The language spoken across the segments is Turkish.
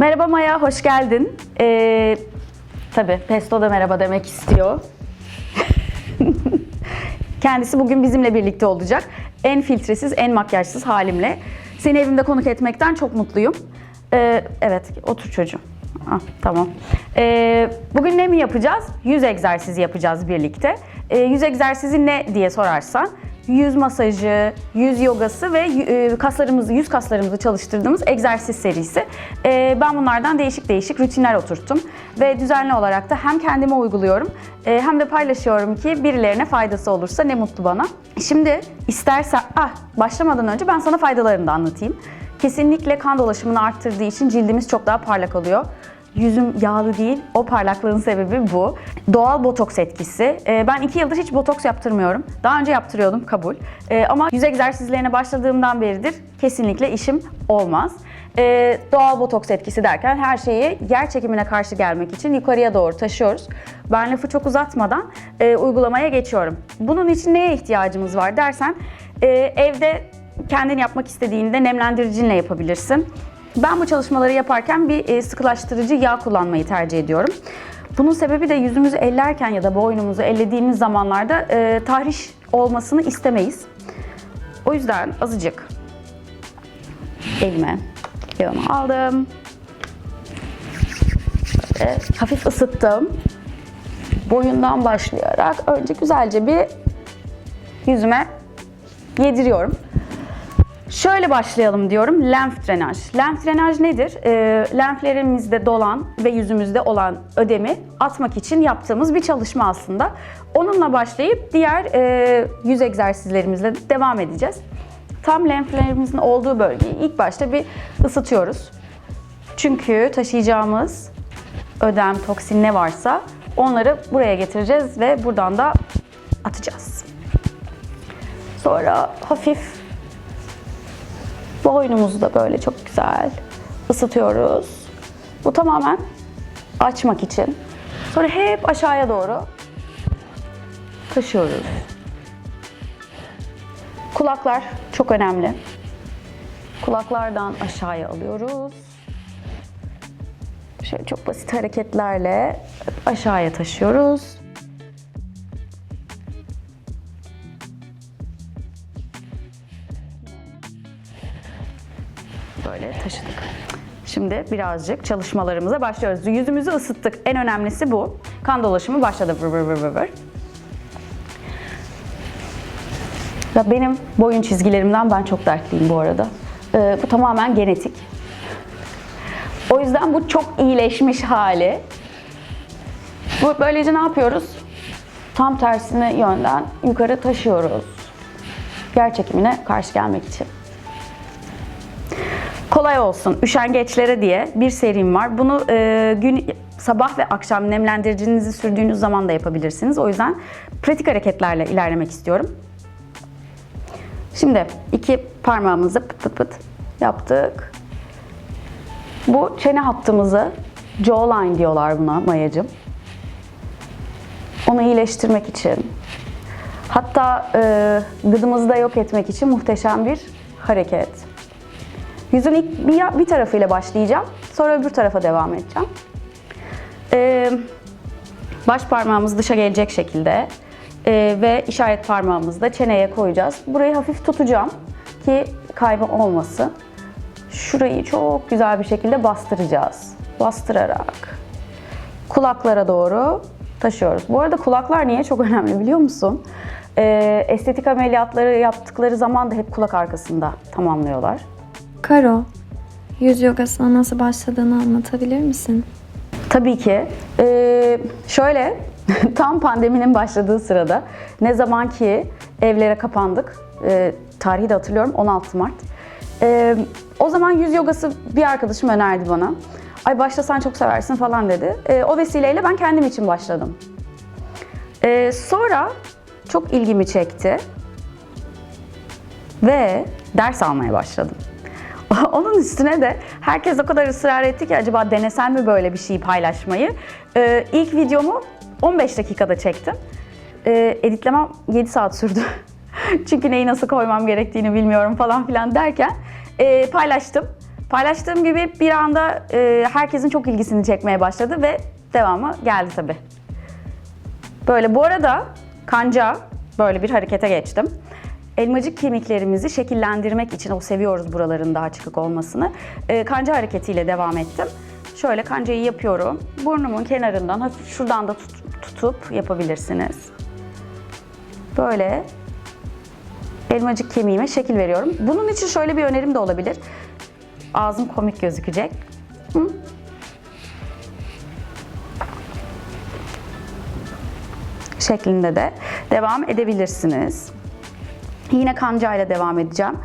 Merhaba Maya, hoş geldin. Ee, tabii Pesto da merhaba demek istiyor. Kendisi bugün bizimle birlikte olacak. En filtresiz, en makyajsız halimle. Seni evimde konuk etmekten çok mutluyum. Ee, evet, otur çocuğum. Ah, tamam. Ee, bugün ne mi yapacağız? Yüz egzersizi yapacağız birlikte. Ee, yüz egzersizi ne diye sorarsan, yüz masajı, yüz yogası ve e, kaslarımızı, yüz kaslarımızı çalıştırdığımız egzersiz serisi. Ee, ben bunlardan değişik değişik rutinler oturttum ve düzenli olarak da hem kendime uyguluyorum e, hem de paylaşıyorum ki birilerine faydası olursa ne mutlu bana. Şimdi istersen, ah başlamadan önce ben sana faydalarını da anlatayım. Kesinlikle kan dolaşımını arttırdığı için cildimiz çok daha parlak oluyor. Yüzüm yağlı değil, o parlaklığın sebebi bu. Doğal botoks etkisi. Ee, ben iki yıldır hiç botoks yaptırmıyorum. Daha önce yaptırıyordum, kabul. Ee, ama yüz egzersizlerine başladığımdan beridir kesinlikle işim olmaz. Ee, doğal botoks etkisi derken her şeyi yer çekimine karşı gelmek için yukarıya doğru taşıyoruz. Ben lafı çok uzatmadan e, uygulamaya geçiyorum. Bunun için neye ihtiyacımız var dersen, e, evde kendin yapmak istediğinde nemlendiricinle yapabilirsin. Ben bu çalışmaları yaparken bir e, sıkılaştırıcı yağ kullanmayı tercih ediyorum. Bunun sebebi de yüzümüzü ellerken ya da boynumuzu ellediğimiz zamanlarda e, tahriş olmasını istemeyiz. O yüzden azıcık elime yağımı aldım. Böyle hafif ısıttım. Boyundan başlayarak önce güzelce bir yüzüme yediriyorum. Şöyle başlayalım diyorum. Lenf drenaj. Lenf drenaj nedir? E, lenflerimizde dolan ve yüzümüzde olan ödemi atmak için yaptığımız bir çalışma aslında. Onunla başlayıp diğer e, yüz egzersizlerimizle devam edeceğiz. Tam lenflerimizin olduğu bölgeyi ilk başta bir ısıtıyoruz. Çünkü taşıyacağımız ödem, toksin ne varsa onları buraya getireceğiz ve buradan da atacağız. Sonra hafif Boynumuzu da böyle çok güzel ısıtıyoruz. Bu tamamen açmak için. Sonra hep aşağıya doğru taşıyoruz. Kulaklar çok önemli. Kulaklardan aşağıya alıyoruz. Şöyle çok basit hareketlerle aşağıya taşıyoruz. Şimdi birazcık çalışmalarımıza başlıyoruz. Yüzümüzü ısıttık. En önemlisi bu. Kan dolaşımı başladı. Vır vır vır vır. Ya benim boyun çizgilerimden ben çok dertliyim bu arada. Ee, bu tamamen genetik. O yüzden bu çok iyileşmiş hali. Bu böylece ne yapıyoruz? Tam tersine yönden yukarı taşıyoruz. Yer çekimine karşı gelmek için. Kolay olsun, üşengeçlere diye bir serim var. Bunu e, gün sabah ve akşam nemlendiricinizi sürdüğünüz zaman da yapabilirsiniz. O yüzden pratik hareketlerle ilerlemek istiyorum. Şimdi iki parmağımızı pıt pıt pıt yaptık. Bu çene hattımızı jawline diyorlar buna Mayacım. Onu iyileştirmek için. Hatta e, gıdımızı da yok etmek için muhteşem bir hareket. Yüzün ilk bir, bir tarafıyla başlayacağım. Sonra öbür tarafa devam edeceğim. Ee, baş parmağımız dışa gelecek şekilde ee, ve işaret parmağımızı da çeneye koyacağız. Burayı hafif tutacağım ki kayma olmasın. Şurayı çok güzel bir şekilde bastıracağız. Bastırarak kulaklara doğru taşıyoruz. Bu arada kulaklar niye çok önemli biliyor musun? Ee, estetik ameliyatları yaptıkları zaman da hep kulak arkasında tamamlıyorlar. Karo, yüz yogasına nasıl başladığını anlatabilir misin? Tabii ki. Ee, şöyle, tam pandeminin başladığı sırada ne zaman ki evlere kapandık, e, tarihi de hatırlıyorum 16 Mart. Ee, o zaman yüz yogası bir arkadaşım önerdi bana. Ay başlasan çok seversin falan dedi. Ee, o vesileyle ben kendim için başladım. Ee, sonra çok ilgimi çekti ve ders almaya başladım. Onun üstüne de herkes o kadar ısrar etti ki acaba denesem mi böyle bir şeyi paylaşmayı. Ee, ilk videomu 15 dakikada çektim. Ee, editlemem 7 saat sürdü. Çünkü neyi nasıl koymam gerektiğini bilmiyorum falan filan derken e, paylaştım. Paylaştığım gibi bir anda e, herkesin çok ilgisini çekmeye başladı ve devamı geldi tabii. Böyle bu arada kanca böyle bir harekete geçtim. Elmacık kemiklerimizi şekillendirmek için o seviyoruz buraların daha çıkık olmasını. e, kanca hareketiyle devam ettim. Şöyle kancayı yapıyorum. Burnumun kenarından hafif şuradan da tut- tutup yapabilirsiniz. Böyle elmacık kemiğime şekil veriyorum. Bunun için şöyle bir önerim de olabilir. Ağzım komik gözükecek. Hı? şeklinde de devam edebilirsiniz. Yine kancayla devam edeceğim.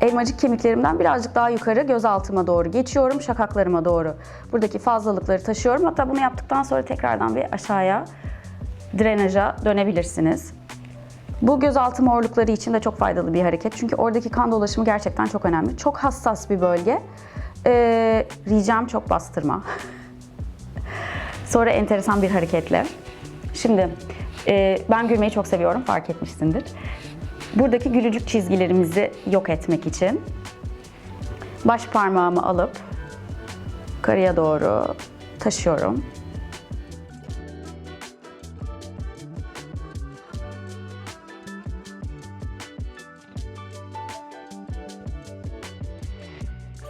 Elmacık kemiklerimden birazcık daha yukarı göz altıma doğru geçiyorum. Şakaklarıma doğru buradaki fazlalıkları taşıyorum. Hatta bunu yaptıktan sonra tekrardan bir aşağıya drenaja dönebilirsiniz. Bu gözaltı morlukları için de çok faydalı bir hareket. Çünkü oradaki kan dolaşımı gerçekten çok önemli. Çok hassas bir bölge. Ee, ricam çok bastırma. Sonra enteresan bir hareketle. Şimdi e, ben gülmeyi çok seviyorum fark etmişsindir. Buradaki gülücük çizgilerimizi yok etmek için baş parmağımı alıp yukarıya doğru taşıyorum.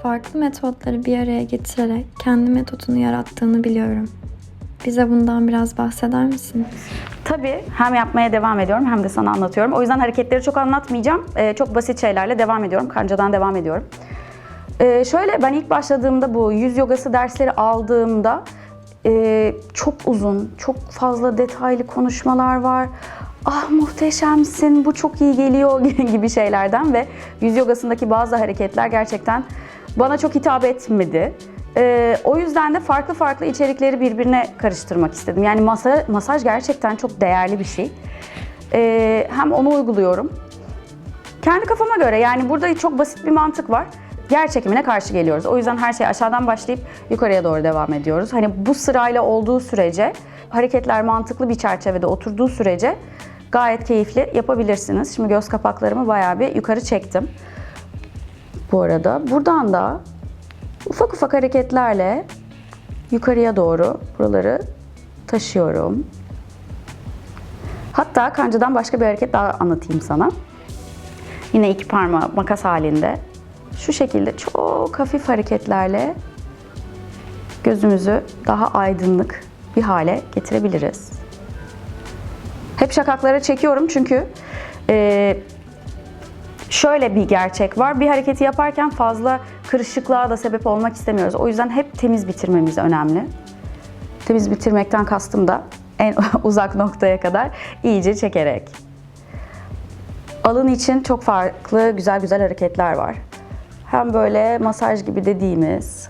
Farklı metotları bir araya getirerek kendi metodunu yarattığını biliyorum. Bize bundan biraz bahseder misin? Tabii hem yapmaya devam ediyorum hem de sana anlatıyorum. O yüzden hareketleri çok anlatmayacağım. Ee, çok basit şeylerle devam ediyorum. Kancadan devam ediyorum. Ee, şöyle ben ilk başladığımda bu yüz yogası dersleri aldığımda e, çok uzun, çok fazla detaylı konuşmalar var. Ah muhteşemsin, bu çok iyi geliyor gibi şeylerden ve yüz yogasındaki bazı hareketler gerçekten bana çok hitap etmedi. Ee, o yüzden de farklı farklı içerikleri birbirine karıştırmak istedim. Yani masa, masaj gerçekten çok değerli bir şey. Ee, hem onu uyguluyorum kendi kafama göre yani burada çok basit bir mantık var. Yer çekimine karşı geliyoruz. O yüzden her şey aşağıdan başlayıp yukarıya doğru devam ediyoruz. Hani bu sırayla olduğu sürece, hareketler mantıklı bir çerçevede oturduğu sürece gayet keyifli yapabilirsiniz. Şimdi göz kapaklarımı bayağı bir yukarı çektim. Bu arada buradan da ufak ufak hareketlerle yukarıya doğru buraları taşıyorum. Hatta kancadan başka bir hareket daha anlatayım sana. Yine iki parmağı makas halinde. Şu şekilde çok hafif hareketlerle gözümüzü daha aydınlık bir hale getirebiliriz. Hep şakaklara çekiyorum çünkü e, şöyle bir gerçek var. Bir hareketi yaparken fazla kırışıklığa da sebep olmak istemiyoruz. O yüzden hep temiz bitirmemiz önemli. Temiz bitirmekten kastım da en uzak noktaya kadar iyice çekerek. Alın için çok farklı güzel güzel hareketler var. Hem böyle masaj gibi dediğimiz.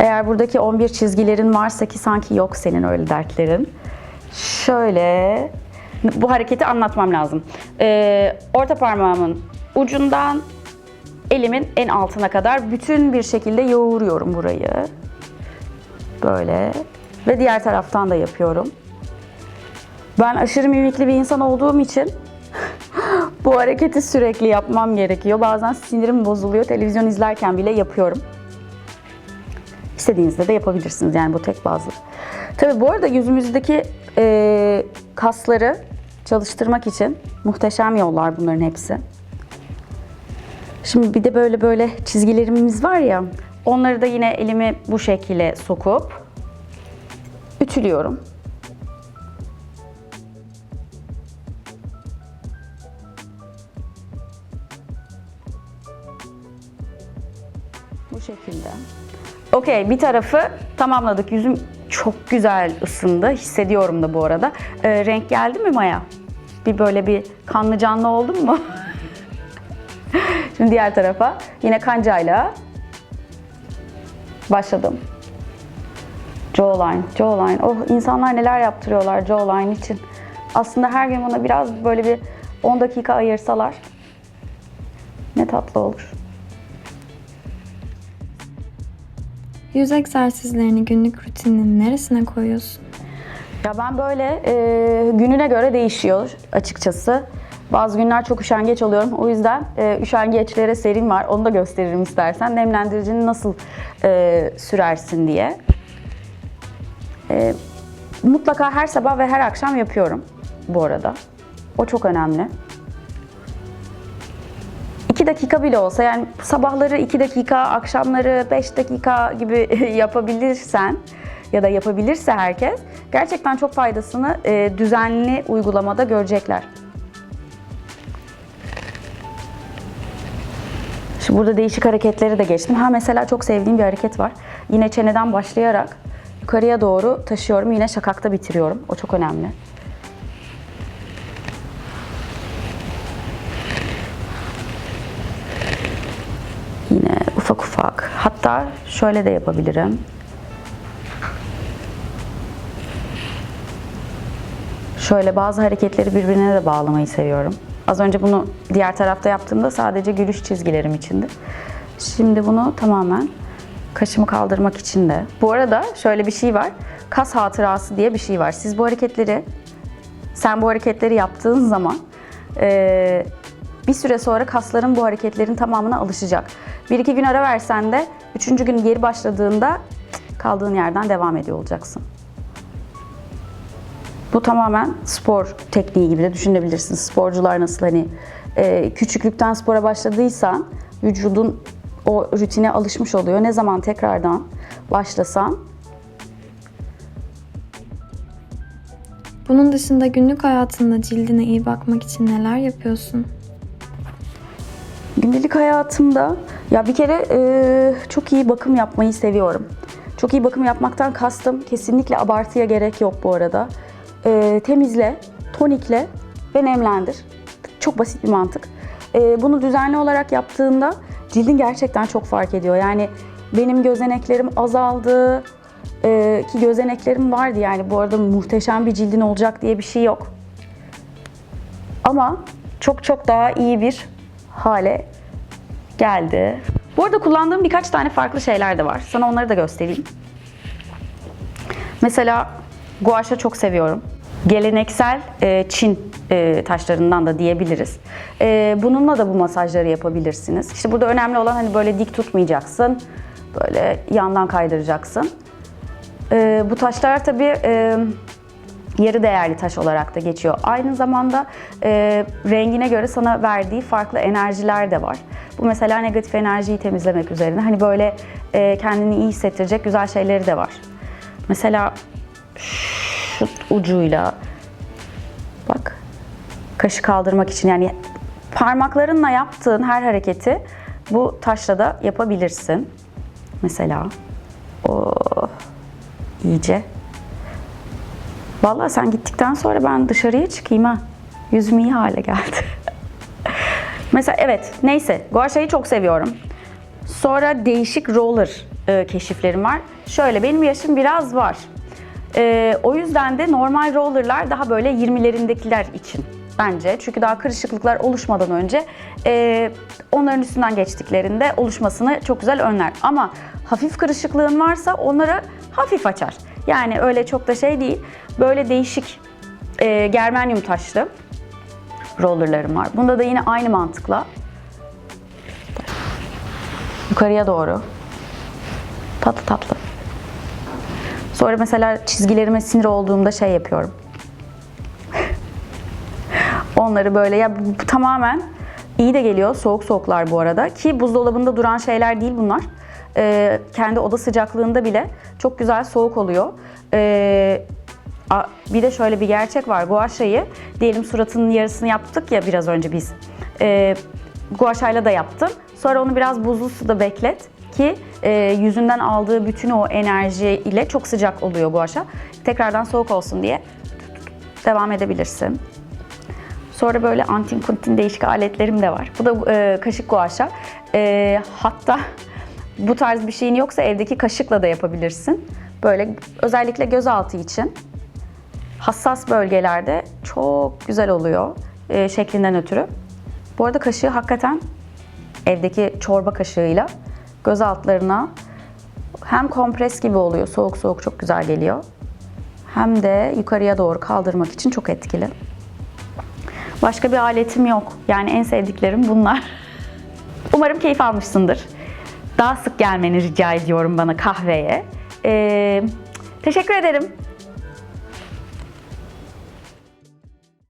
Eğer buradaki 11 çizgilerin varsa ki sanki yok senin öyle dertlerin. Şöyle bu hareketi anlatmam lazım. Ee, orta parmağımın ucundan elimin en altına kadar bütün bir şekilde yoğuruyorum burayı. Böyle ve diğer taraftan da yapıyorum. Ben aşırı mimikli bir insan olduğum için bu hareketi sürekli yapmam gerekiyor. Bazen sinirim bozuluyor. Televizyon izlerken bile yapıyorum. İstediğinizde de yapabilirsiniz yani bu tek bazlı. Tabii bu arada yüzümüzdeki e, kasları çalıştırmak için muhteşem yollar bunların hepsi. Şimdi bir de böyle böyle çizgilerimiz var ya, onları da yine elimi bu şekilde sokup ütülüyorum. Bu şekilde. Okey bir tarafı tamamladık. Yüzüm çok güzel ısındı. Hissediyorum da bu arada. Ee, renk geldi mi Maya? Bir böyle bir kanlı canlı oldun mu? Şimdi diğer tarafa yine kancayla başladım. Jawline, jawline. Oh insanlar neler yaptırıyorlar jawline için. Aslında her gün buna biraz böyle bir 10 dakika ayırsalar ne tatlı olur. Yüz egzersizlerini günlük rutininin neresine koyuyorsun? Ya ben böyle e, gününe göre değişiyor açıkçası. Bazı günler çok üşengeç oluyorum. O yüzden e, üşengeçlere serim var. Onu da gösteririm istersen. Nemlendiricini nasıl e, sürersin diye. E, mutlaka her sabah ve her akşam yapıyorum bu arada. O çok önemli. 2 dakika bile olsa yani sabahları 2 dakika, akşamları 5 dakika gibi yapabilirsen ya da yapabilirse herkes gerçekten çok faydasını e, düzenli uygulamada görecekler. Şimdi burada değişik hareketleri de geçtim. Ha mesela çok sevdiğim bir hareket var. Yine çeneden başlayarak yukarıya doğru taşıyorum. Yine şakakta bitiriyorum. O çok önemli. Yine ufak ufak. Hatta şöyle de yapabilirim. Şöyle bazı hareketleri birbirine de bağlamayı seviyorum. Az önce bunu diğer tarafta yaptığımda sadece gülüş çizgilerim içindi. Şimdi bunu tamamen kaşımı kaldırmak için de. Bu arada şöyle bir şey var. Kas hatırası diye bir şey var. Siz bu hareketleri, sen bu hareketleri yaptığın zaman eee, bir süre sonra kasların bu hareketlerin tamamına alışacak. Bir iki gün ara versen de üçüncü gün geri başladığında kaldığın yerden devam ediyor olacaksın. Bu tamamen spor tekniği gibi de düşünebilirsin. Sporcular nasıl hani e, küçüklükten spora başladıysan vücudun o rutine alışmış oluyor. Ne zaman tekrardan başlasan Bunun dışında günlük hayatında cildine iyi bakmak için neler yapıyorsun? Gündelik hayatımda ya bir kere e, çok iyi bakım yapmayı seviyorum. Çok iyi bakım yapmaktan kastım kesinlikle abartıya gerek yok bu arada. E, temizle, tonikle ve nemlendir. Çok basit bir mantık. E, bunu düzenli olarak yaptığında cildin gerçekten çok fark ediyor. Yani benim gözeneklerim azaldı. E, ki gözeneklerim vardı yani bu arada muhteşem bir cildin olacak diye bir şey yok. Ama çok çok daha iyi bir hale geldi. Bu arada kullandığım birkaç tane farklı şeyler de var. Sana onları da göstereyim. Mesela guaşa çok seviyorum. Geleneksel e, Çin e, taşlarından da diyebiliriz. E, bununla da bu masajları yapabilirsiniz. İşte burada önemli olan hani böyle dik tutmayacaksın. Böyle yandan kaydıracaksın. E, bu taşlar tabii e, yarı değerli taş olarak da geçiyor. Aynı zamanda e, rengine göre sana verdiği farklı enerjiler de var. Bu mesela negatif enerjiyi temizlemek üzerine. Hani böyle e, kendini iyi hissettirecek güzel şeyleri de var. Mesela şu ucuyla bak kaşı kaldırmak için yani parmaklarınla yaptığın her hareketi bu taşla da yapabilirsin. Mesela o iyice Vallahi sen gittikten sonra ben dışarıya çıkayım ha. Yüzüm iyi hale geldi. Mesela evet neyse guaşayı çok seviyorum. Sonra değişik roller e, keşiflerim var. Şöyle benim yaşım biraz var. E, o yüzden de normal rollerlar daha böyle 20'lerindekiler için bence. Çünkü daha kırışıklıklar oluşmadan önce e, onların üstünden geçtiklerinde oluşmasını çok güzel önler. Ama hafif kırışıklığın varsa onları hafif açar. Yani öyle çok da şey değil. Böyle değişik e, germanyum taşlı rollerlarım var. Bunda da yine aynı mantıkla yukarıya doğru tatlı tatlı. Sonra mesela çizgilerime sinir olduğumda şey yapıyorum. Onları böyle ya tamamen iyi de geliyor. Soğuk soğuklar bu arada. Ki buzdolabında duran şeyler değil bunlar. Ee, kendi oda sıcaklığında bile çok güzel soğuk oluyor. Ee, bir de şöyle bir gerçek var. Guaşayı diyelim suratının yarısını yaptık ya biraz önce biz. Ee, guaşayla da yaptım. Sonra onu biraz buzlu suda beklet ki e, yüzünden aldığı bütün o enerji ile çok sıcak oluyor guaşa. Tekrardan soğuk olsun diye devam edebilirsin. Sonra böyle antin kuntin değişik aletlerim de var. Bu da e, kaşık guaşa. E, hatta bu tarz bir şeyin yoksa evdeki kaşıkla da yapabilirsin. Böyle özellikle gözaltı için hassas bölgelerde çok güzel oluyor e, şeklinden ötürü. Bu arada kaşığı hakikaten evdeki çorba kaşığıyla göz altlarına hem kompres gibi oluyor, soğuk soğuk çok güzel geliyor. Hem de yukarıya doğru kaldırmak için çok etkili. Başka bir aletim yok. Yani en sevdiklerim bunlar. Umarım keyif almışsındır. Daha sık gelmeni rica ediyorum bana kahveye. Ee, teşekkür ederim.